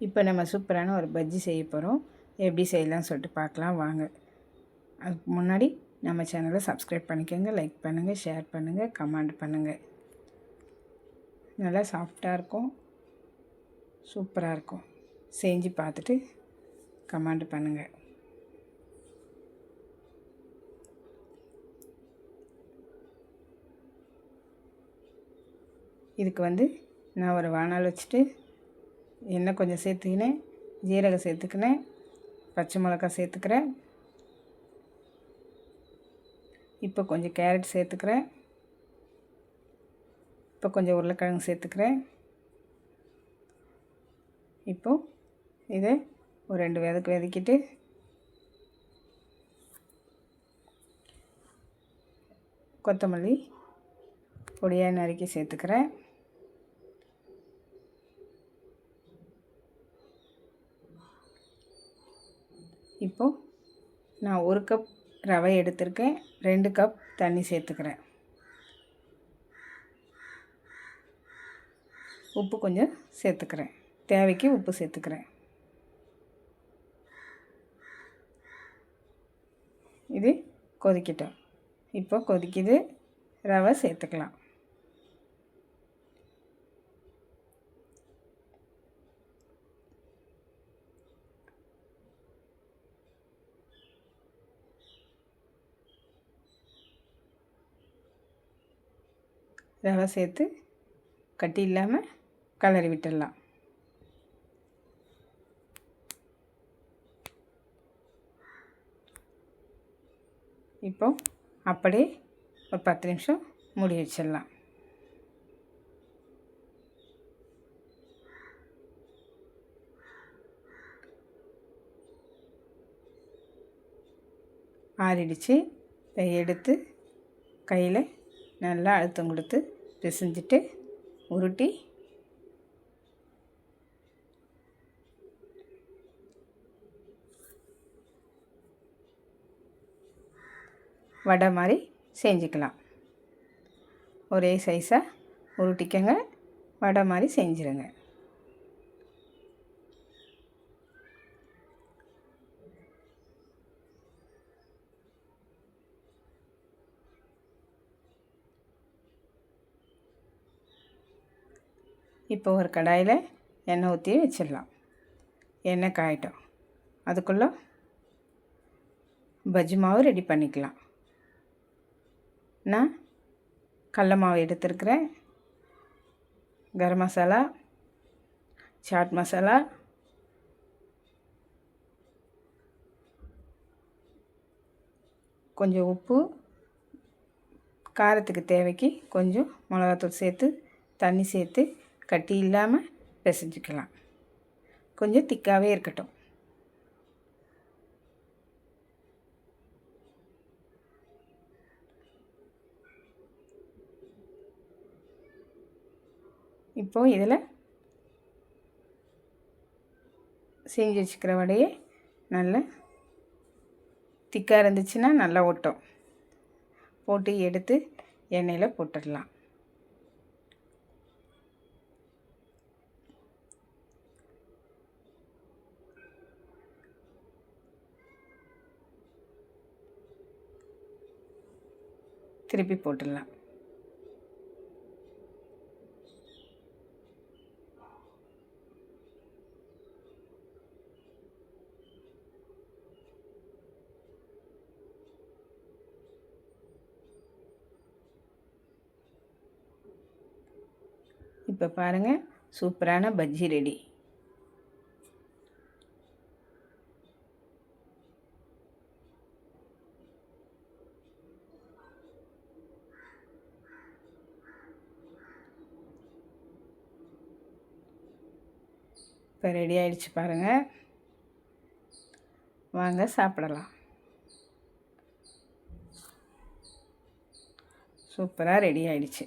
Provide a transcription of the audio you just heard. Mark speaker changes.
Speaker 1: இப்போ நம்ம சூப்பரான ஒரு பஜ்ஜி செய்ய போகிறோம். எப்படி செய்யலாம்னு சொல்லிட்டு பார்க்கலாம் வாங்க. அதுக்கு முன்னாடி நம்ம சேனலை சப்ஸ்கிரைப் பண்ணிக்கோங்க லைக் பண்ணுங்கள் ஷேர் பண்ணுங்கள் கமெண்ட் பண்ணுங்கள் நல்லா சாஃப்டாக இருக்கும் சூப்பராக இருக்கும். செஞ்சு பார்த்துட்டு கமெண்ட் பண்ணுங்கள் இதுக்கு வந்து நான் ஒரு வானால் வச்சுட்டு எண்ணெய் கொஞ்சம் சேர்த்துக்கினேன். ஜீரகம் சேர்த்துக்கினேன். பச்சை மிளகா சேர்த்துக்கிறேன். இப்போ கொஞ்சம் கேரட் சேர்த்துக்கிறேன். இப்போ கொஞ்சம் உருளைக்கிழங்கு சேர்த்துக்கிறேன். இப்போது இதை ஒரு ரெண்டு விதக்கு விதக்கிட்டு கொத்தமல்லி பொடியாக நறுக்கி சேர்த்துக்கிறேன். இப்போது நான் ஒரு கப் ரவை எடுத்திருக்கேன். ரெண்டு கப் தண்ணி சேர்த்துக்கிறேன். உப்பு கொஞ்சம் சேர்த்துக்கிறேன். தேவைக்கு உப்பு சேர்த்துக்கிறேன். இது கொதிக்கட்டும். இப்போ கொதிக்குது. ரவை சேர்த்துக்கலாம். ரவை சேர்த்து கட்டி இல்லாமல் கலரி விட்டுடலாம். இப்போ அப்படியே ஒரு பத்து நிமிஷம் மூடி வச்சிடலாம். ஆறிடுச்சு. இதை எடுத்து கையில் நல்லா அழுத்தம் கொடுத்து பிசைஞ்சிட்டு உருட்டி வடை மாதிரி செஞ்சுக்கலாம். ஒரே சைஸாக உருட்டிக்கங்க வடை மாதிரி செஞ்சுருங்க. இப்போ ஒரு கடாயில் எண்ணெய் ஊற்றி வச்சிடலாம். எண்ணெய் காயட்டும். அதுக்குள்ளே பஜ்ஜி மாவு ரெடி பண்ணிக்கலாம். நான் கடல மாவு எடுத்துருக்குறேன். கரம் மசாலா சாட் மசாலா கொஞ்சம் உப்பு காரத்துக்கு தேவைக்கு கொஞ்சம் மிளகாத்தூள் சேர்த்து தண்ணி சேர்த்து கட்டி இல்லாமல் பிசைஞ்சிக்கலாம். கொஞ்சம் திக்காகவே இருக்கட்டும். இப்போது இதில் செஞ்சு வச்சுக்கிற வடையை நல்லா திக்காக இருந்துச்சுன்னா நல்லா ஒட்டும். போட்டு எடுத்து எண்ணெயில் போட்டுடலாம். திருப்பி போட்டுடலாம். இப்போ பாருங்கள் சூப்பரான பஜ்ஜி ரெடி. இப்போ ரெடி ஆகிடுச்சு பாருங்கள் வாங்க சாப்பிடலாம். சூப்பராக ரெடி ஆகிடுச்சு